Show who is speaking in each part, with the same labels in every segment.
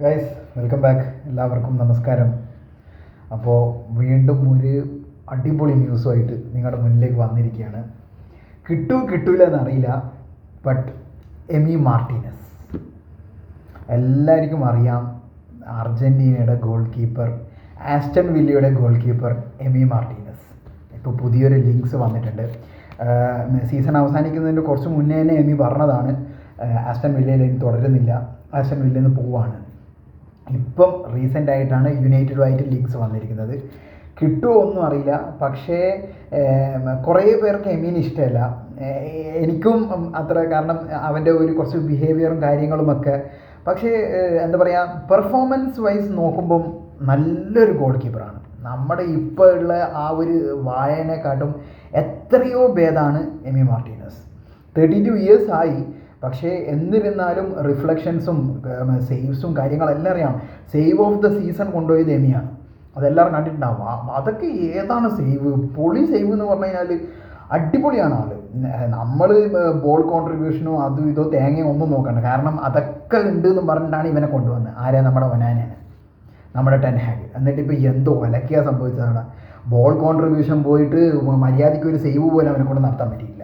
Speaker 1: Guys welcome back എല്ലാവർക്കും നമസ്കാരം. അപ്പോൾ വീണ്ടും ഒരു അടിപൊളി ന്യൂസുമായിട്ട് നിങ്ങളുടെ മുന്നിലേക്ക് വന്നിരിക്കുകയാണ്. കിട്ടൂ കിട്ടൂല എന്നറിയില്ല ബട്ട് എമി മാർട്ടിനസ്. എല്ലാവർക്കും അറിയാം അർജന്റീനയുടെ ഗോൾ കീപ്പർ ആസ്റ്റൺ വില്ലിയുടെ ഗോൾ കീപ്പർ എമി മാർട്ടിനസ്. ഇപ്പോൾ പുതിയൊരു ലിങ്ക്സ് വന്നിട്ടുണ്ട്. സീസൺ അവസാനിക്കുന്നതിന്റെ കുറച്ച് മുന്നേ തന്നെ എമി പറഞ്ഞതാണ് ആസ്റ്റൻ ആസ്റ്റൺ വില്ലയിൽ ഇനി തുടരുന്നില്ല. ആസ്റ്റൺ വില്ലയിൽ നിന്ന് പോവാണ്. ഇപ്പം റീസെന്റ് ആയിട്ടാണ് യുണൈറ്റഡ് യുണൈറ്റഡുമായിട്ട് ലിങ്ക്സ് വന്നിരിക്കുന്നത്. കിട്ടുമോ ഒന്നും അറിയില്ല. പക്ഷേ കുറേ പേർക്ക് എമീൻ ഇഷ്ടമല്ല. എനിക്കും അത്ര കാരണം അവന്റെ ഒരു കുറച്ച് ബിഹേവിയറും കാര്യങ്ങളുമൊക്കെ. പക്ഷേ എന്താ പറയുക പെർഫോമൻസ് വൈസ് നോക്കുമ്പം നല്ലൊരു ഗോൾ കീപ്പറാണ് നമ്മുടെ ഇപ്പോൾ ഉള്ള ആ ഒരു വായനക്കാട്ടും എത്രയോ ഭേദമാണ് Emi Martinez. Thirty two years ആയി പക്ഷേ എന്നിരുന്നാലും റിഫ്ലക്ഷൻസും സേവ്സും കാര്യങ്ങളെല്ലാം അറിയാം. സേവ് ഓഫ് ദ സീസൺ കൊണ്ടുപോയത് എമിയാണ് അതെല്ലാവരും കണ്ടിട്ടുണ്ടാവും. അതൊക്കെ ഏതാണ് സേവ്? പൊളി സേവ് എന്ന് പറഞ്ഞു കഴിഞ്ഞാൽ അടിപൊളിയാണ് ആൾ. നമ്മൾ ബോൾ കോൺട്രിബ്യൂഷനോ അതും ഇതോ തേങ്ങയോ ഒന്നും നോക്കണ്ട. കാരണം അതൊക്കെ ഉണ്ട് എന്ന് പറഞ്ഞിട്ടാണ് ഇവനെ കൊണ്ടുവന്നത്. ആരാ നമ്മുടെ ഒനാനാണ് നമ്മുടെ ടെൻ ഹാഗ്. എന്നിട്ട് ഇപ്പോൾ എന്തോ ഒലക്കിയാ സംഭവിച്ചതാണ് ബോൾ കോൺട്രിബ്യൂഷൻ പോയിട്ട് മര്യാദയ്ക്ക് ഒരു സേവ് പോലും അവനെ കൊണ്ട് നടത്താൻ പറ്റിയില്ല.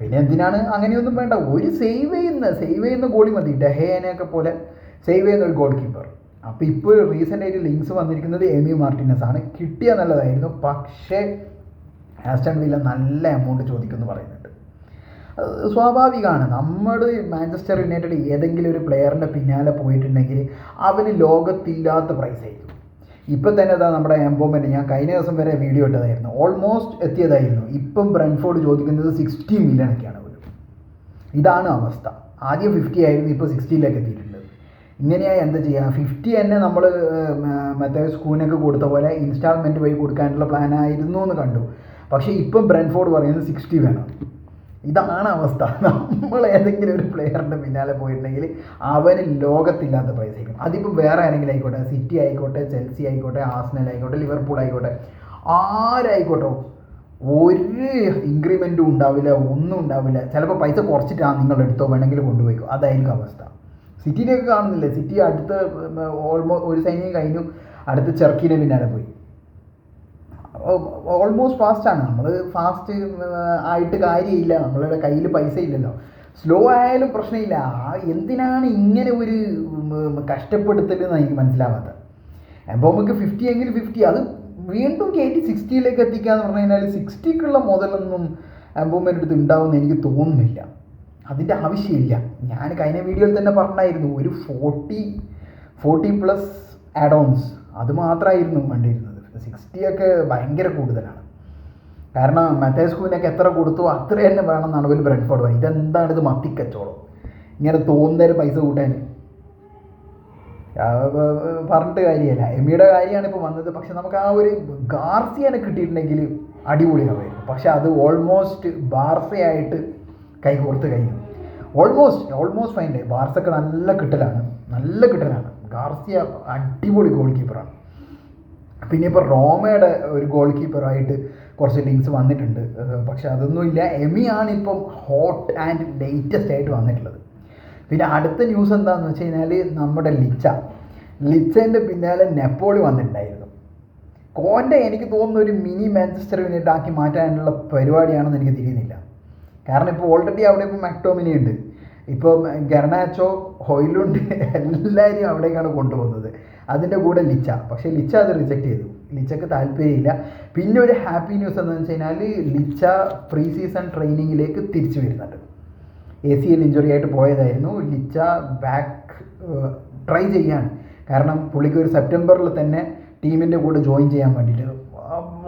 Speaker 1: പിന്നെ എന്തിനാണ് അങ്ങനെയൊന്നും വേണ്ട? ഒരു സേവ് ചെയ്യുന്ന സേവ് ചെയ്യുന്ന ഗോളി മതി. ഡെഹേനെയൊക്കെ പോലെ സേവ് ചെയ്യുന്ന ഒരു ഗോൾ കീപ്പർ അപ്പോൾ ഇപ്പോൾ റീസെന്റ് ആയിട്ട് ലിങ്ക്സ് വന്നിരിക്കുന്നത് എമി മാർട്ടിനസ് ആണ്. കിട്ടിയ നല്ലതായിരുന്നു. പക്ഷേ ആസ്റ്റൺ വില്ല നല്ല എമൗണ്ട് ചോദിക്കുമെന്ന് പറയുന്നുണ്ട്. സ്വാഭാവികമാണ്. നമ്മൾ മാഞ്ചസ്റ്റർ യുണൈറ്റഡ് ഏതെങ്കിലും ഒരു പ്ലെയറിന്റെ പിന്നാലെ പോയിട്ടുണ്ടെങ്കിൽ അവന് ലോകത്തില്ലാത്ത പ്രൈസ് ആയിരിക്കും. ഇപ്പം തന്നെ അതാ നമ്മുടെ എംബോമെന്റ് ഞാൻ കഴിഞ്ഞ ദിവസം വരെ വീഡിയോ ഇട്ടതായിരുന്നു. ഓൾമോസ്റ്റ് എത്തിയതായിരുന്നു. ഇപ്പം ബ്രൻഫോർഡ് ചോദിക്കുന്നത് സിക്സ്റ്റി മില്യൺ ഒക്കെയാണ് ഒരു ഇതാണ് അവസ്ഥ. ആദ്യം ഫിഫ്റ്റി ആയിരുന്നു ഇപ്പോൾ സിക്സ്റ്റിയിലേക്ക് എത്തിയിട്ടുണ്ട്. ഇങ്ങനെയായി എന്താ ചെയ്യുക? ഫിഫ്റ്റി തന്നെ നമ്മൾ മറ്റേ സ്കൂനൊക്കെ കൊടുത്ത പോലെ ഇൻസ്റ്റാൾമെന്റ് വഴി കൊടുക്കാനുള്ള പ്ലാനായിരുന്നു എന്ന് കണ്ടു. പക്ഷേ ഇപ്പം ബ്രൻഫോർഡ് പറയുന്നത് സിക്സ്റ്റി വേണം. ഇതാണ് അവസ്ഥ. നമ്മൾ ഏതെങ്കിലും ഒരു പ്ലെയറിന്റെ പിന്നാലെ പോയിട്ടുണ്ടെങ്കിൽ അവന് ലോകത്തില്ലാത്ത പൈസ ആയിരിക്കും. അതിപ്പോൾ വേറെ ആരെങ്കിലും ആയിക്കോട്ടെ സിറ്റി ആയിക്കോട്ടെ ചെൽസി ആയിക്കോട്ടെ ആസ്നൽ ആയിക്കോട്ടെ ലിവർപൂൾ ആയിക്കോട്ടെ ആരായിക്കോട്ടെ ഒരു ഇൻക്രിമെന്റും ഉണ്ടാവില്ല ഒന്നും ഉണ്ടാവില്ല. ചിലപ്പോൾ പൈസ കുറച്ചിട്ടാണ് നിങ്ങൾ എടുത്തോ വേണമെങ്കിൽ കൊണ്ടുപോയിക്കോ. അതായിരിക്കും അവസ്ഥ. സിറ്റിയിലേക്ക് കാണുന്നില്ലേ? സിറ്റി അടുത്ത ഓൾമോസ്റ്റ് ഒരു സൈനികം കഴിഞ്ഞു. അടുത്ത ചെർക്കിനെ പിന്നാലെ പോയി. ഓൾമോസ്റ്റ് ഫാസ്റ്റാണ് നമ്മൾ ഫാസ്റ്റ് ആയിട്ട് കാര്യമില്ല. നമ്മളുടെ കയ്യിൽ പൈസ ഇല്ലല്ലോ സ്ലോ ആയാലും പ്രശ്നമില്ല. എന്തിനാണ് ഇങ്ങനെ ഒരു കഷ്ടപ്പെടുത്തലെന്ന് എന്ന് എനിക്ക് മനസ്സിലാവാത്തത്. അപ്പോൾ നമുക്ക് ഫിഫ്റ്റി എങ്കിൽ ഫിഫ്റ്റി അത് വീണ്ടും കയറ്റി സിക്സ്റ്റിയിലേക്ക് എത്തിക്കാന്ന് പറഞ്ഞു കഴിഞ്ഞാൽ സിക്സ്റ്റിക്കുള്ള മുതലൊന്നും എംബോമെന്റെ അടുത്ത് ഉണ്ടാവുമെന്ന് എനിക്ക് തോന്നുന്നില്ല. അതിന്റെ ആവശ്യമില്ല. ഞാൻ കഴിഞ്ഞ വീഡിയോയിൽ തന്നെ പറഞ്ഞായിരുന്നു ഒരു ഫോർട്ടി ഫോർട്ടി പ്ലസ് ആഡോൺസ് അത് മാത്രമായിരുന്നു വേണ്ടിയിരുന്നത്. സിക്സ്റ്റി ഒക്കെ ഭയങ്കര കൂടുതലാണ്. കാരണം മറ്റേസ്കൂവിനൊക്കെ എത്ര കൊടുത്തു അത്ര തന്നെ വേണമെന്നാണ് ഒരു ബ്രെഡ്ഫോർഡ് ഇതെന്താണ് ഇത് മത്തിക്കച്ചോളം? ഇങ്ങനെ തോന്നുന്നൊരു പൈസ കൂട്ടാൻ. പറഞ്ഞിട്ട് കാര്യമല്ല. എമ്മിയുടെ കാര്യമാണ് ഇപ്പോൾ വന്നത്. പക്ഷെ നമുക്ക് ആ ഒരു ഗാർസിയനെ കിട്ടിയിട്ടുണ്ടെങ്കിൽ അടിപൊളിയാവായിരുന്നു പക്ഷെ അത് ഓൾമോസ്റ്റ് ബാർസയായിട്ട് കൈ കോർത്ത് കഴിഞ്ഞു ഓൾമോസ്റ്റ് ഓൾമോസ്റ്റ് ഫൈൻ ബാർസൊക്കെ നല്ല കിട്ടലാണ്. നല്ല കിട്ടലാണ്. ഗാർസിയ അടിപൊളി ഗോൾ കീപ്പറാണ് പിന്നെ ഇപ്പോൾ റോമയുടെ ഒരു ഗോൾ കീപ്പറായിട്ട് കുറച്ച് ലിങ്ക്സ് വന്നിട്ടുണ്ട്. പക്ഷെ അതൊന്നുമില്ല ആണ് ഇപ്പം ഹോട്ട് ആൻഡ് ലേറ്റസ്റ്റ് ആയിട്ട് വന്നിട്ടുള്ളത്. പിന്നെ അടുത്ത ന്യൂസ് എന്താണെന്ന് വെച്ച് കഴിഞ്ഞാൽ നമ്മുടെ ലിച്ച. ലിച്ചേന്റെ പിന്നാലെ നെപ്പോളി വന്നിട്ടുണ്ടായിരുന്നു. കോന്റെ എനിക്ക് തോന്നുന്ന ഒരു മിനി മാഞ്ചസ്റ്റർ യുണൈറ്റഡ് ആക്കി മാറ്റാനുള്ള പരിപാടിയാണെന്ന് എനിക്ക് തിരിയുന്നില്ല. കാരണം ഇപ്പോൾ ഓൾറെഡി അവിടെ ഇപ്പോൾ മാക്ടോമിനി ഉണ്ട്. ഇപ്പം ഗർണാച്ചോ ഹൊയിലുണ്ട് എല്ലാവരെയും അവിടേക്കാണ് കൊണ്ടുപോകുന്നത്. അതിന്റെ കൂടെ ലിച്ച. പക്ഷേ ലിച്ച അത് റിജക്റ്റ് ചെയ്തു. ലിച്ചക്ക് താല്പര്യമില്ല. പിന്നെ ഒരു ഹാപ്പി ന്യൂസ് എന്ന് വെച്ച് കഴിഞ്ഞാൽ ലിച്ച പ്രീ സീസൺ ട്രെയിനിങ്ങിലേക്ക് തിരിച്ചു വരുന്നുണ്ട്. എ സി എൽ ഇഞ്ചുറി ആയിട്ട് പോയതായിരുന്നു. ലിച്ച ബാക്ക് ട്രൈ ചെയ്യാൻ കാരണം പുള്ളിക്ക് ഒരു സെപ്റ്റംബറിൽ തന്നെ ടീമിന്റെ കൂടെ ജോയിൻ ചെയ്യാൻ വേണ്ടിയിട്ട്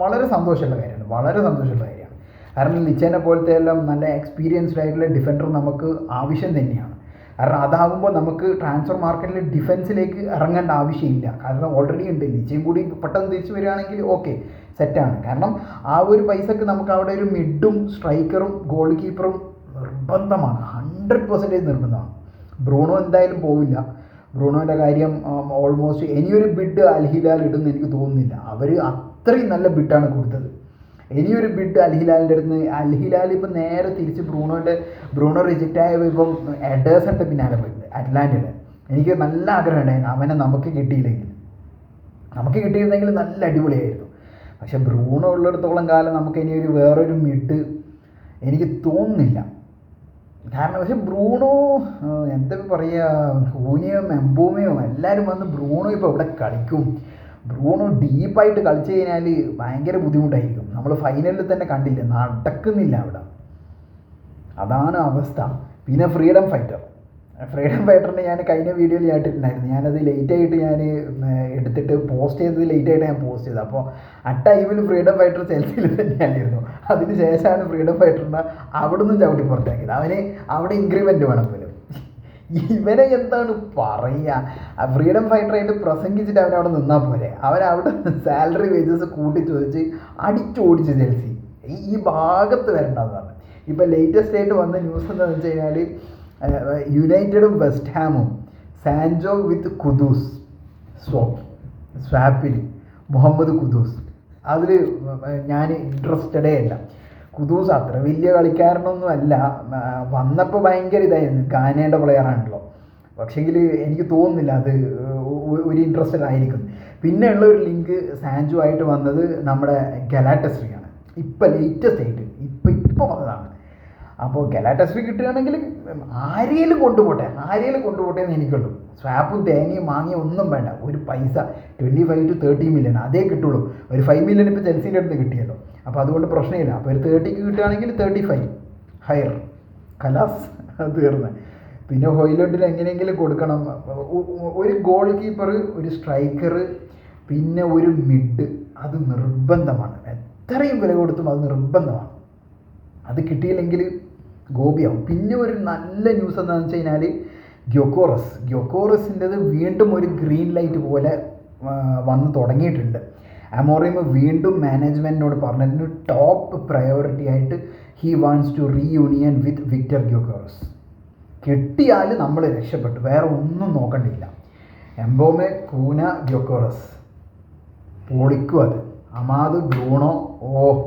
Speaker 1: വളരെ സന്തോഷമുള്ള കാര്യമാണ്. വളരെ സന്തോഷമുള്ള കാര്യമാണ്. കാരണം ലിച്ചേനെ പോലത്തെ എല്ലാം നല്ല എക്സ്പീരിയൻസ്ഡ് ആയിട്ടുള്ള ഡിഫൻഡർ നമുക്ക് ആവശ്യം തന്നെയാണ്. കാരണം അതാകുമ്പോൾ നമുക്ക് ട്രാൻസ്ഫർ മാർക്കറ്റിൽ ഡിഫൻസിലേക്ക് ഇറങ്ങേണ്ട ആവശ്യമില്ല. കാരണം ഓൾറെഡി ഉണ്ട്. നിശ്ചയം കൂടി പെട്ടെന്ന് തിരിച്ചു വരികയാണെങ്കിൽ ഓക്കെ സെറ്റാണ് കാരണം ആ ഒരു പൈസക്ക് നമുക്ക് അവിടെ ഒരു മിഡും സ്ട്രൈക്കറും ഗോൾ കീപ്പറും നിർബന്ധമാണ്. ഹൺഡ്രഡ് പെർസെന്റേജ് നിർബന്ധമാണ്. ബ്രൂണോ എന്തായാലും പോവില്ല. ബ്രൂണോന്റെ കാര്യം ഓൾമോസ്റ്റ് ഇനിയൊരു ബിഡ് അൽഹിലാൽ ഇടുമെന്ന് എനിക്ക് തോന്നുന്നില്ല. അവർ അത്രയും നല്ല ബിഡാണ് കൊടുത്തത്. ഇനിയൊരു ബിഡ് അൽഹിലാലിന്റെ അടുത്ത് അൽഹിലാൽ ഇപ്പം നേരെ തിരിച്ച് ബ്രൂണോന്റെ ബ്രൂണോ റിജക്റ്റ് ആയ ഇപ്പം എഡേഴ്സന്റെ പിന്നാലെ പോയിട്ടുണ്ട് അറ്റ്ലാന്റയുടെ എനിക്ക് നല്ല ആഗ്രഹം ഉണ്ടായിരുന്നു അവനെ നമുക്ക് കിട്ടിയില്ലെങ്കിൽ. നമുക്ക് കിട്ടിയിരുന്നെങ്കിൽ നല്ല അടിപൊളിയായിരുന്നു. പക്ഷെ ബ്രൂണോ ഉള്ളിടത്തോളം കാലം നമുക്ക് ഇനി ഒരു വേറൊരു മിഡ് എനിക്ക് തോന്നുന്നില്ല. കാരണം പക്ഷെ ബ്രൂണോ എന്താ പറയുക ഹൂനിയോ മെമ്പൂമയോ എല്ലാവരും വന്ന് ബ്രൂണോ ഇപ്പോൾ ഇവിടെ കളിക്കും? ബ്രൂണോ ഡീപ്പായിട്ട് കളിച്ചു കഴിഞ്ഞാൽ ഭയങ്കര ബുദ്ധിമുട്ടായിരിക്കും. നമ്മൾ ഫൈനലിൽ തന്നെ കണ്ടില്ല നടക്കുന്നില്ല അവിടെ. അതാണ് അവസ്ഥ. പിന്നെ ഫ്രീഡം ഫൈറ്റർ. ഫ്രീഡം ഫൈറ്ററിന് ഞാൻ കഴിഞ്ഞ വീഡിയോയിൽ ഞാൻ ഇട്ടിട്ടുണ്ടായിരുന്നു. ഞാനത് ലേറ്റ് ആയിട്ട് ഞാൻ എടുത്തിട്ട് പോസ്റ്റ് ചെയ്തത് ലേറ്റ് ആയിട്ട് ഞാൻ പോസ്റ്റ് ചെയ്തത്. അപ്പോൾ ആ ടൈമിൽ ഫ്രീഡം ഫൈറ്റർ ചെൽസിയിൽ തന്നെയായിരുന്നു. അതിന് ശേഷമാണ് ഫ്രീഡം ഫൈറ്ററിനെ അവിടെ നിന്ന് ചവിട്ടി പുറത്താക്കിയത്. അവന് അവിടെ ഇൻക്രിമെന്റ് വേണം പോലും. ഇവനെ എന്താണ് പറയുക ഫ്രീഡം ഫൈറ്ററായിട്ട് പ്രസംഗിച്ചിട്ട് അവനവിടെ നിന്നാൽ പോരെ. അവനവിടെ സാലറി വേജസ് കൂട്ടി ചോദിച്ച് അടിച്ചോടിച്ച് ചെൽസി ഈ ഭാഗത്ത് വരേണ്ടതാണ്. ഇപ്പം ലേറ്റസ്റ്റ് ആയിട്ട് വന്ന ന്യൂസ് എന്താണെന്ന് വെച്ച് കഴിഞ്ഞാൽ യുണൈറ്റഡും വെസ്റ്റ് ഹാമും സാൻജോ വിത്ത് കുദൂസ്. സ്വാപ്പ് സ്വാപ്പിൽ മുഹമ്മദ് കുദൂസ്. അതിൽ ഞാൻ ഇൻട്രസ്റ്റഡേ അല്ല കുദൂസ് അത്ര വലിയ കളിക്കാരനൊന്നും അല്ല വന്നപ്പോൾ ഭയങ്കര ഇതായിരുന്നു. ഗാനയുടെ പ്ലെയറാണല്ലോ പക്ഷേങ്കിൽ എനിക്ക് തോന്നുന്നില്ല അത് ഒരു ഇൻട്രസ്റ്റഡ് ആയിരിക്കും. പിന്നെ ഉള്ള ഒരു ലിങ്ക് സാൻജു ആയിട്ട് വന്നത് നമ്മുടെ ഗലാറ്റസ്ട്രിയാണ് ഇപ്പം ലേറ്റസ്റ്റ് ആയിട്ട്. ഇപ്പം ഇപ്പം വന്നതാണ് അപ്പോൾ ഗലാറ്റസ്ട്രി കിട്ടുകയാണെങ്കിൽ ആരെയും കൊണ്ടുപോട്ടെ. ആരെയും കൊണ്ടുപോട്ടെ എന്ന് എനിക്കുള്ളൂ. സ്വാപ്പും തേങ്ങയും മാങ്ങയും ഒന്നും വേണ്ട. ഒരു പൈസ twenty five to thirty million അതേ കിട്ടുള്ളൂ. ഒരു ഫൈവ് മില്യൺ ഇപ്പോൾ ചെൽസിന്റെ അടുത്ത് കിട്ടിയല്ലോ. അപ്പോൾ അതുകൊണ്ട് പ്രശ്നമില്ല. അപ്പോൾ ഒരു തേർട്ടിക്ക് കിട്ടുകയാണെങ്കിൽ തേർട്ടി ഫൈവ് ഹയർ കലാസ് അത് തീർന്ന്. പിന്നെ ഹോയിലോട്ടിൽ എങ്ങനെയെങ്കിലും കൊടുക്കണം. ഒരു ഗോൾ കീപ്പർ ഒരു സ്ട്രൈക്കർ പിന്നെ ഒരു മിഡ് അത് നിർബന്ധമാണ്. എത്രയും വില കൊടുത്തും അത് നിർബന്ധമാണ്. അത് കിട്ടിയില്ലെങ്കിൽ ഗോപിയാവും. പിന്നെ ഒരു നല്ല ന്യൂസ് എന്താണെന്ന് വെച്ച് കഴിഞ്ഞാൽ ഗ്യോക്കോറസ്. ഗ്യോക്കോറസിന്റെത് വീണ്ടും ഒരു ഗ്രീൻ ലൈറ്റ് പോലെ വന്ന് തുടങ്ങിയിട്ടുണ്ട്. അമോറിയം വീണ്ടും മാനേജ്മെന്റിനോട് പറഞ്ഞതിന് ടോപ്പ് പ്രയോറിറ്റി ആയിട്ട് he wants to reunion with Victor Gyokeres കിട്ടിയാൽ നമ്മൾ രക്ഷപ്പെട്ടു. വേറെ ഒന്നും നോക്കണ്ടില്ല. എംബോമെ കൂന ഗ്യോക്കോറസ് പൊളിക്കും അത്. അമാത് ബ്രൂണോ ഓ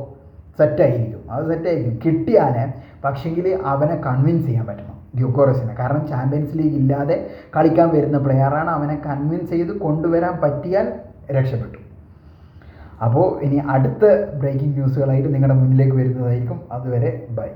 Speaker 1: സെറ്റായിരിക്കും. അത് സെറ്റായിരിക്കും. കിട്ടിയാലേ പക്ഷെങ്കിൽ അവനെ കൺവിൻസ് ചെയ്യാൻ പറ്റണം ഗ്യൂക്കോറസിനെ കാരണം ചാമ്പ്യൻസ് ലീഗ് ഇല്ലാതെ കളിക്കാൻ വരുന്ന പ്ലെയറാണ് അവനെ കൺവിൻസ് ചെയ്ത് കൊണ്ടുവരാൻ പറ്റിയാൽ രക്ഷപ്പെട്ടു. അപ്പോൾ ഇനി അടുത്ത ബ്രേക്കിംഗ് ന്യൂസുകളായിട്ട് നിങ്ങളുടെ മുന്നിലേക്ക് വരുന്നതായിരിക്കും. അതുവരെ ബൈ